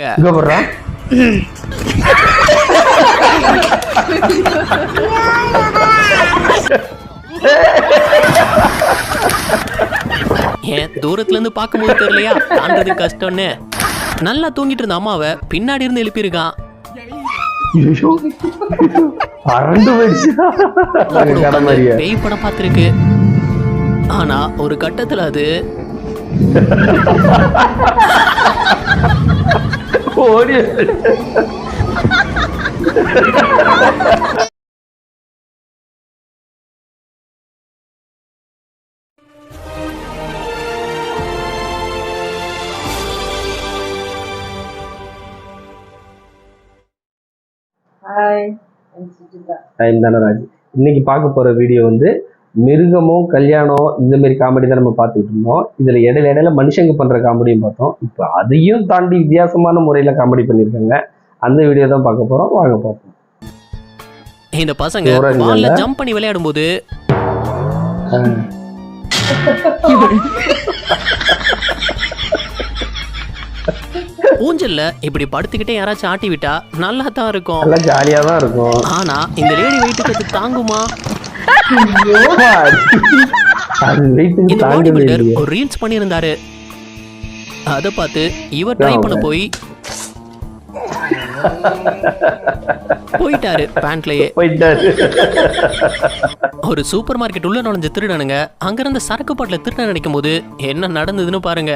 ஏன் தூரத்துல இருந்து பார்க்கும்போது தெரியலையா? தாண்டது கஷ்டம்னு. நல்லா தூங்கிட்டு இருந்த அம்மாவை பின்னாடி இருந்து எழுப்பியிருக்கான். பேய் படம் பார்த்துருக்கு. ஆனா ஒரு கட்டத்துல அது ஓடி ஹாய் சுஜிதா டைம் தானே ராஜ் இன்னைக்கு பார்க்க போற வீடியோ வந்து மிருகமும் கல்யாணம் இந்த மாதிரி காமெடி தான் நம்ம பார்த்துக்கிட்டு இருந்தோம். இதுல இடையில இடையில மனுஷங்க பண்ற காமெடியும் பார்த்தோம். இப்போ அதையும் தாண்டி வித்தியாசமான முறையில காமெடி பண்ணியிருக்காங்க. அந்த வீடியோ தான் பார்க்க போறோம். வாங்க பார்ப்போம். இந்த பசங்க ஜம்ப் பண்ணி விளையாடும் போது ஊஞ்சல்ல இப்படி படுத்துக்கிட்டே யாராச்சும் ஆட்டி விட்டா நல்லா தான் இருக்கும். நல்லா ஜாலியா தான் இருக்கும். ஆனா இந்த லேடி வெயிட்டுக்கு தாங்குமா? இந்த பாடி பில்டர் ஒரு ரீல்ஸ் பண்ணியிருந்தாரு. அதை பார்த்து இவர் ட்ரை பண்ண போய் போயிட்டாரு பேண்ட்லயே போயிட்டாரு. ஒரு சூப்பர் மார்க்கெட் உள்ள நுழைஞ்ச திருடனுங்க. அங்கிருந்த சரக்கு பாட்டில திருட நினைக்கும் போது என்ன நடந்ததுன்னு பாருங்க.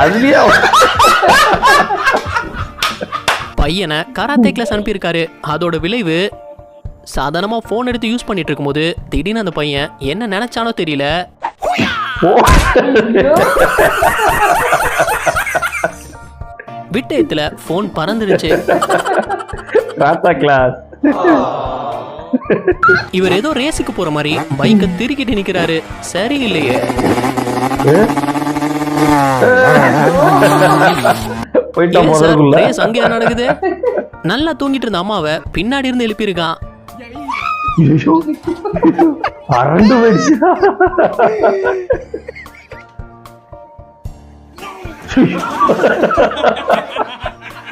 அதுலயே பையனை கராத்தே கிளாஸ் அனுப்பியிருக்காரு. அதோட விளைவு சாதாரணமா ஃபோன் எடுத்து யூஸ் பண்ணிட்டு இருக்கும்போது திடீர்னு அந்த பையன் என்ன நினைச்சானோ தெரியல. விட்டயத்துல ஃபோன் பறந்துருச்சு. இவர் ஏதோ ரேஸுக்கு போற மாதிரி பைக்கை திருக்கிட்டு நிக்கிறாரு. சரி முதல்ல நடக்குது? நல்லா தூங்கிட்டு இருந்த அம்மாவை பின்னாடி இருந்து எழுப்பியிருக்கான். அரண்டு போயிடுச்சு.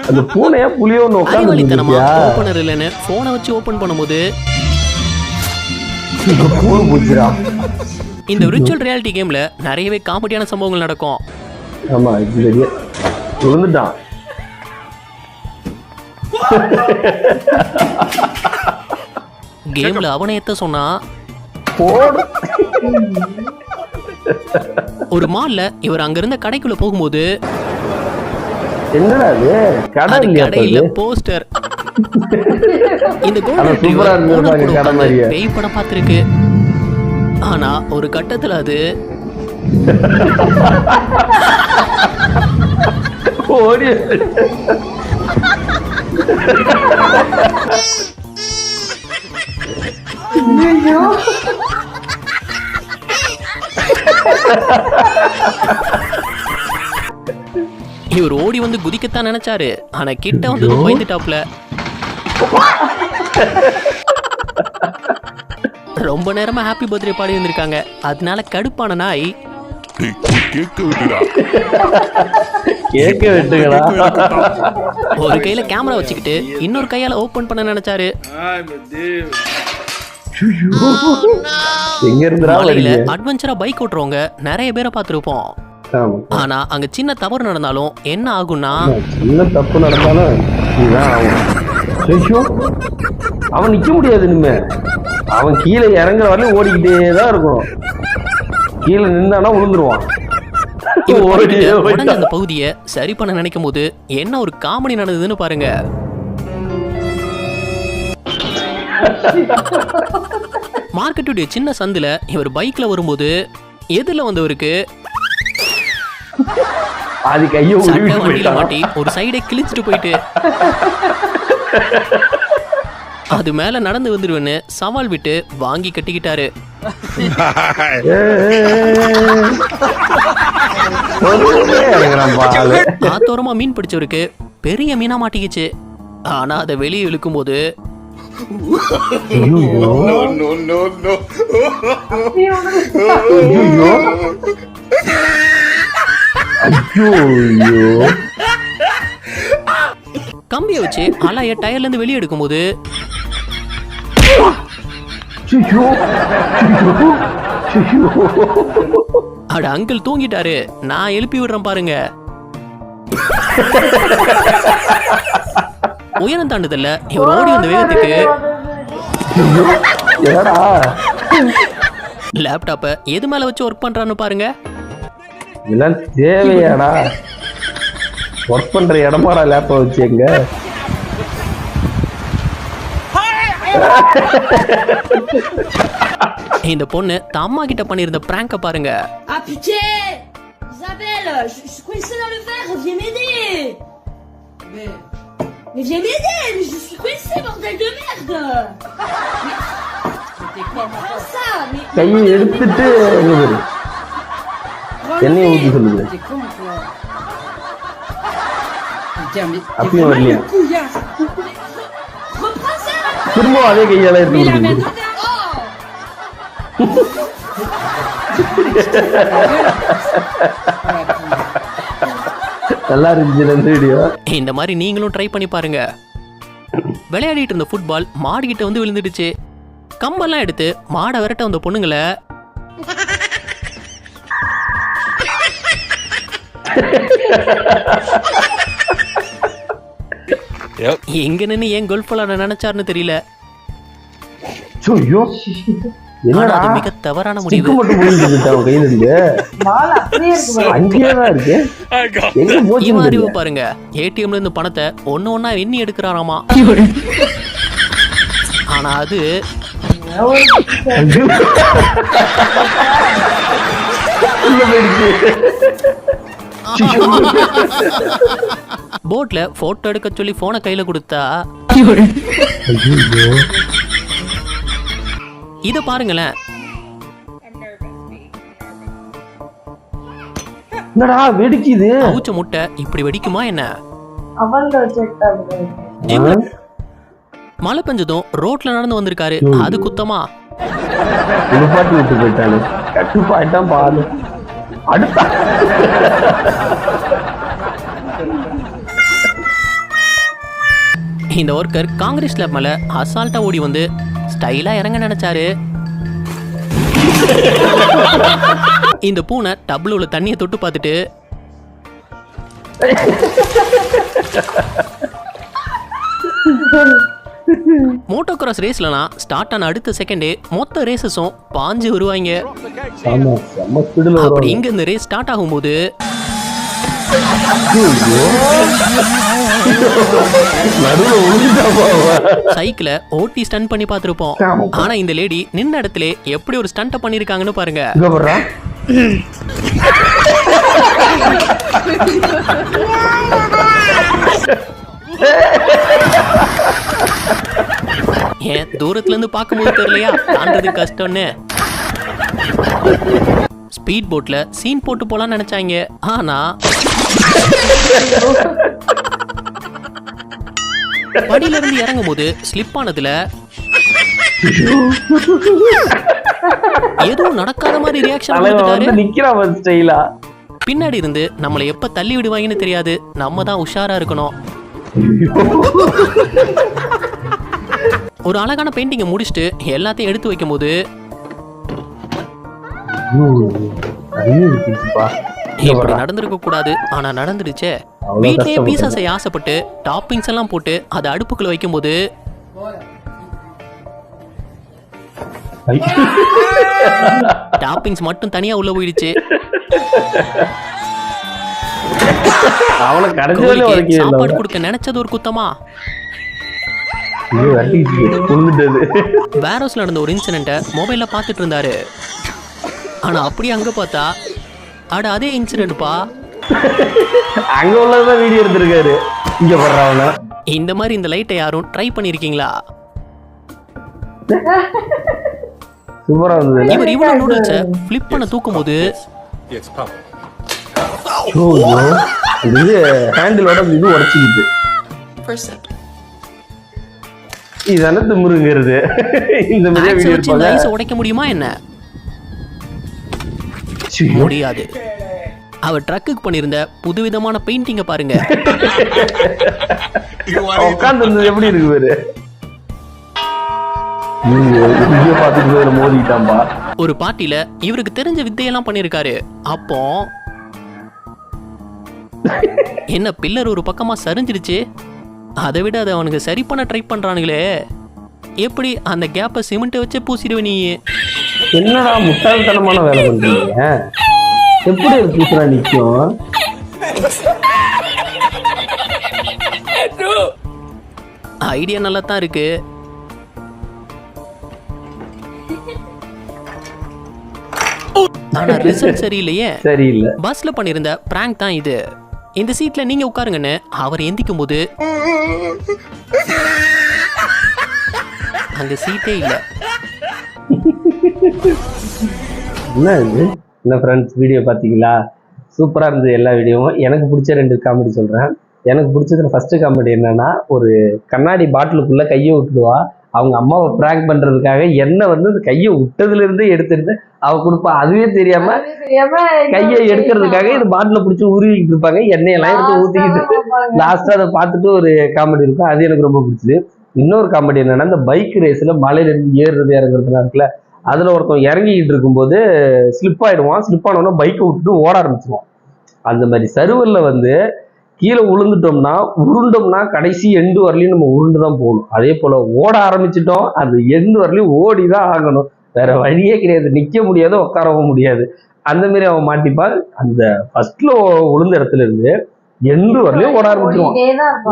அந்த பூனையா புளியோ ஒண்ணு அறிவாளித்தனமா உட்காந்து ஓபனர் இல்லைன்னு போனை வச்சு ஓபன் பண்ணும்போது பூனை பூச்சிரா இந்த விர்ச்சுவல் ரியாலிட்டி கேம்ல நிறையவே காமெடியான சம்பவங்கள் நடக்கும். ஆமா இது பெரிய விழுந்துட்டான் கேம்ல அவனை எத்த சொன்னா ஒரு மால்ல இவர் அங்க இருந்த கடைக்குள்ள போகும்போது கடையில? போஸ்டர் இந்த கோல்டன். பேய் படம் பார்த்திருக்கு. ஆனா ஒரு கட்டத்துல அது ஓடி. இவர் ஓடி வந்து குதிக்கத்தான் நினைச்சாரு. ஆனா கிட்ட வந்து பயந்துட்டாப்ல ரொம்ப நேரமா ஹாப்பி பர்த்டே பாடி வந்திருக்காங்க. அதனால கடுப்பான நாய். ஒரு கையில கேமரா வச்சுக்கிட்டு இன்னொரு கையால ஓபன் பண்ண நினைச்சாரு. அட்வென்ச்சரா பைக் ஓட்டுறவங்க நிறைய பேரை பார்த்திருப்போம். ஆனா அங்க சின்ன தவறு நடந்தாலும் என்ன ஆகும்னா சின்ன தப்பு நடந்தாலும் இதுதான் ஆகும். ஐயோ, அவன் நிக்க முடியாது இனிமே. அவன் கீழே இறங்குற வரையும் ஓடிக்கிட்டே தான் இருக்கணும். கீழே நின்னானா விழுந்துருவான் உடஞ்ச. அந்த பகுதியை சரி பண்ண நினைக்கும் போது என்ன ஒரு காமெடி நடந்ததுன்னு பாருங்க. மார்க்கெட்டுடைய சின்ன சந்துல இவர் பைக்ல வரும்போது எதிரில் வந்தவருக்கு பாதி கையை மாட்டி ஒரு சைடே கிழிச்சிட்டு போயிட்டு. அது மேல நடந்து வந்துருவேன்னு சவால் விட்டு வாங்கி கட்டிக்கிட்டாரு. காத்தோரமா ஆத்தோரமா மீன் பிடிச்சவருக்கு பெரிய மீனா மாட்டிக்கிச்சு. ஆனா அதை வெளியே இழுக்கும் போது ஐயோ. கம்பியை வச்சு அலைய டயர்ல இருந்து வெளியே எடுக்கும்போது அட அங்கிள் தூங்கிட்டாரு. நான் எழுப்பி விடுறேன் பாருங்க. உயரம் தாண்டுதல்ல. இவர் ஓடி வந்த வேகத்துக்கு லேப்டாப்பை எது மேல வச்சு ஒர்க் பண்றான்னு பாருங்க. தேவையாடா. ஒர்க் பண்ற இடமாடா லேப்ப வச்சு எங்க இந்த பொண்ணு தம்மா கிட்ட பண்ணியிருந்த பிராங்க பாருங்க Ah pitié Isabelle, je, je suis coincée dans le verre, viens m'aider Mais... Mais viens m'aider, mais je suis coincée, bordel de merde Mais... Prends ça, mais... கையை எடுத்துட்டு சொல்லுது T'es con, toi. Putain, mais t'es Appuyez, vraiment Aurélien. une couillasse. Reprends ça, là திரும்ப அதே கையால எடுத்து Oh நல்லா இருந்துச்சு இந்த வீடியோ இந்த மாதிரி நீங்களும் ட்ரை பண்ணி பாருங்க விளையாடிட்டு இருந்த ஃபுட்பால் மாடு கிட்ட வந்து விழுந்துடுச்சு கம்பெல்லாம் எடுத்து மாடை விரட்ட வந்த பொண்ணுங்களை எங்க நின்னு ஏன் கோல்ஃப் விளாட நினைச்சாருன்னு தெரியல. ஐயோ என்னடா அது மிக தவறான முடிவு. மட்டும் அவன் கையில. அங்கேயே தான் இருக்கு எங்க அறிவு. பாருங்க. ஏடிஎம்ல இருந்து பணத்தை ஒண்ணு ஒண்ணா எண்ணி எடுக்கிறாராமா. ஆனா அது போயிடுச்சு. போட்ல போட்டோ எடுக்க சொல்லி போனை கையில கொடுத்தா. இத பாருங்களேன். என்னடா வெடிக்குது? அவுச்ச முட்டை இப்படி வெடிக்குமா என்ன? மழை பெஞ்சதும் ரோட்ல நடந்து வந்திருக்காரு. அது குத்தமா? கட்டுப்பாயிட்டான் பாரு அடுத்த. இந்த ஒர்க்கர் காங்கிரஸ் கிளப் மேல அசால்ட்டா ஓடி வந்து ஸ்டைலா இறங்க நினைச்சாரு. இந்த பூனை டபுள் உள்ள தண்ணியை தொட்டு பார்த்துட்டு மோட்டோ கிராஸ் ரேஸ்லலாம் ஸ்டார்ட் ஆன அடுத்த செகண்டே மொத்த ரேசஸும் பாஞ்சு வருவாங்க. அப்படி இங்க இந்த ரேஸ் ஸ்டார்ட் ஆகும்போது. சைக்கிளை ஓட்டி ஸ்டன் பண்ணி பார்த்திருப்போம். ஆனா இந்த லேடி நின்ன இடத்துல எப்படி ஒரு ஸ்டண்ட்டை பண்ணிருக்காங்கன்னு பாருங்க. ஏன் தூரத்துல இருந்து பார்க்கும்போது தெரியலையா? தாண்டது கஷ்டம்னு. ஸ்பீட் போட்ல சீன் போட்டு போலாம்னு நினைச்சாங்க. ஆனா படியில இருந்து இறங்கும் போது ஸ்லிப் ஆனதுல எதுவும் நடக்காத மாதிரி ரியாக்ஷன் கொடுத்துட்டாரு பின்னாடி இருந்து நம்மளை எப்ப தள்ளி விடுவாங்கன்னு தெரியாது. நம்ம தான் உஷாரா இருக்கணும். ஒரு அழகான பெயிண்டிங்கை முடிச்சுட்டு எல்லாத்தையும் எடுத்து வைக்கும்போது இப்படி நடந்திருக்க கூடாது. ஆனா நடந்துடுச்சே. அவ்வளவு வீட்லயே. பீஸா செய்ய ஆசைப்பட்டு டாப்பிங்ஸ் எல்லாம் போட்டு அதை அடுப்புக்குள்ள வைக்கும்போது டாப்பிங்ஸ் மட்டும் தனியா உள்ள போயிடுச்சு. சாப்பாடு கொடுக்க நினைச்சது ஒரு குத்தமா? வேரோஸ்ல நடந்த ஒரு இன்சிடென்ட்டை மொபைல்ல பார்த்துட்டு இருந்தாரு. ஆனா அப்படியே அங்க பார்த்தா அட அதே இன்சிடென்ட்ப்பா அங்க உள்ளதான் வீடியோ எடுத்திருக்காரு. இங்க போடுறான் அவன இந்த மாதிரி இந்த லைட்டை யாரும் ட்ரை பண்ணிருக்கீங்களா? சூப்பரா இருந்தது இவர் இவ்வளவு நூடுல்ஸை ஃபிளிப் பண்ண தூக்கும் போது இது ஹேண்டிலோட இது உடச்சிக்கிட்டு இதுதானே திமுருங்கிறது இந்த மாதிரி ஆக்ஸை வீடியோ இருப்பாங்க ஐஸை உடைக்க முடியுமா என்ன. முடியாது. அவர் ட்ரக்குக்கு பண்ணியிருந்த புதுவிதமான பெயிண்டிங்கை பாருங்க. இருந்தது எப்படி இருக்கு பாரு? ஒரு பார்ட்டியில இவருக்கு தெரிஞ்ச வித்தையெல்லாம் பண்ணியிருக்காரு. அப்போ என்ன பில்லர் ஒரு பக்கமா சரிஞ்சிருச்சு? அதை விட அதை அவனுக்கு சரி பண்ண ட்ரை பண்றானுங்களே. எப்படி அந்த கேப்பை சிமெண்ட்டை வச்சு பூசிடுவ நீ? என்னடா முட்டாள்தனமான வேலை பண்றீங்க? எப்படி அது பூசுறா நிக்கும்? ஐடியா நல்லா தான் இருக்கு. ஆனா ரிசல்ட் சரியில்லையே. சரியில்லை. பஸ்ல பண்ணியிருந்த பிராங்க் தான் இது. இந்த சீட்ல நீங்க உட்காருங்கன்னு அவர் எந்திக்கும் போது அங்க சீட்டே இல்ல. என்ன இது? என்ன ஃப்ரெண்ட்ஸ் வீடியோ பார்த்தீங்களா? சூப்பராக இருந்தது எல்லா வீடியோவும் எனக்கு பிடிச்ச ரெண்டு காமெடி சொல்கிறேன் எனக்கு பிடிச்சதுல ஃபஸ்ட்டு காமெடி என்னன்னா ஒரு கண்ணாடி பாட்டிலுக்குள்ளே கையை விட்டுடுவா. அவங்க அம்மாவை ப்ராங்க் பண்ணுறதுக்காக எண்ணெய் வந்து அந்த கையை விட்டதுலேருந்தே எடுத்துட்டு அவ கொடுப்பா. அதுவே தெரியாம கையை எடுக்கிறதுக்காக இது பாட்டில பிடிச்சி உருவிக்கிட்டு இருப்பாங்க. எண்ணெயெல்லாம் எடுத்து ஊற்றிக்கிட்டு லாஸ்ட்டாக அதை பார்த்துட்டு ஒரு காமெடி இருக்கும். அது எனக்கு ரொம்ப பிடிச்சது. இன்னொரு காமெடி என்னன்னா இந்த பைக் ரேஸில் மலையில இருந்து ஏறுறது இறங்குறதுலாம் இருக்குல்ல அதில் ஒருத்தன் இறங்கிக்கிட்டு இருக்கும்போது ஸ்லிப் ஆயிடுவான். ஸ்லிப் ஆனவொடனே பைக்கை விட்டுட்டு ஓட ஆரம்பிச்சிருவான். அந்த மாதிரி சருவல்ல வந்து கீழே விழுந்துட்டோம்னா உருண்டோம்னா கடைசி எண்டு வரலையும் நம்ம உருண்டு தான் போகணும். அதே போல் ஓட ஆரம்பிச்சிட்டோம் அந்த எண்டு வரலையும் ஓடி தான் ஆகணும். வேற வழியே கிடையாது நிற்க முடியாது உட்காரவும் முடியாது. அந்த மாதிரி அவன் மாட்டிப்பான். அந்த ஃபர்ஸ்ட்ல விழுந்த இடத்துல இருந்து எண்டு வரலையும் ஓட ஆரம்பிச்சிருவான்.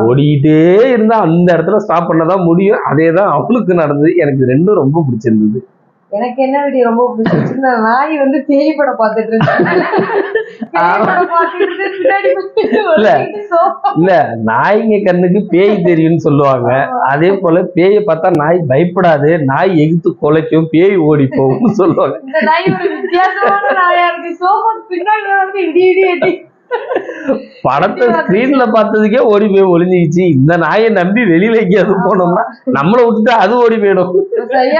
ஓடிக்கிட்டே இருந்தா அந்த இடத்துல ஸ்டாப் பண்ணதான் முடியும். அதே தான் அவளுக்கு நடந்தது. எனக்கு ரெண்டும் ரொம்ப பிடிச்சிருந்தது. எனக்கு என்ன வீடியோ ரொம்ப பிடிச்சிருச்சுன்னா நாய் வந்து பேய் படம் பார்த்துட்டு இல்ல. நாய்ங்க கண்ணுக்கு பேய் தெரியும்னு சொல்லுவாங்க. அதே போல பேயை பார்த்தா நாய் பயப்படாது நாய் எகுத்து குலைக்கும் பேய் ஓடி போகும்னு சொல்லுவாங்க படத்தை ஸ்கிரீன்ல பார்த்ததுக்கே ஓடி போய் ஒளிஞ்சிக்கிச்சு. இந்த நாயை நம்பி வெளியில எங்கேயாவது போனோம்னா நம்மளை விட்டுட்டு அது ஓடி போயிடும்.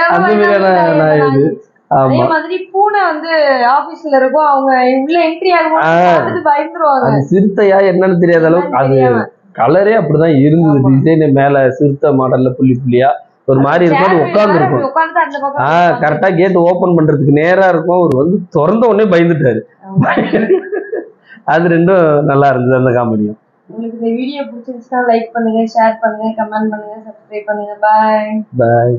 அந்த மாதிரியான நாய் நாய் இது. அதே. ஆமா. மாதிரி பூனை வந்து ஆபீஸ்ல இருக்கும். அவங்க உள்ள என்ட்ரி ஆகும் ஆ. பார்த்துட்டு பயந்துருவாங்க. அது சிறுத்தையா என்னன்னு தெரியாத அளவுக்கு அது. கலரே அப்படிதான் இருந்தது. டிசைன் மேல சிறுத்தை மாடல்ல புள்ளி புள்ளியா ஒரு மாதிரி இருக்கும். உட்கார்ந்து இருக்கும். உட்கார்ந்து அந்த பக்கம் ஆ கரெக்டா கேட் ஓபன் பண்றதுக்கு நேரா இருக்கும். அவர் வந்து திறந்த உடனே பயந்துட்டாரு. அது ரெண்டும் நல்லா இருந்தது அந்த காமெடியும் உங்களுக்கு இந்த வீடியோ பிடிச்சிருந்துச்சுன்னா லைக் பண்ணுங்க ஷேர் பண்ணுங்க கமெண்ட் பண்ணுங்க சப்ஸ்கிரைப் பண்ணுங்க. பாய் பாய்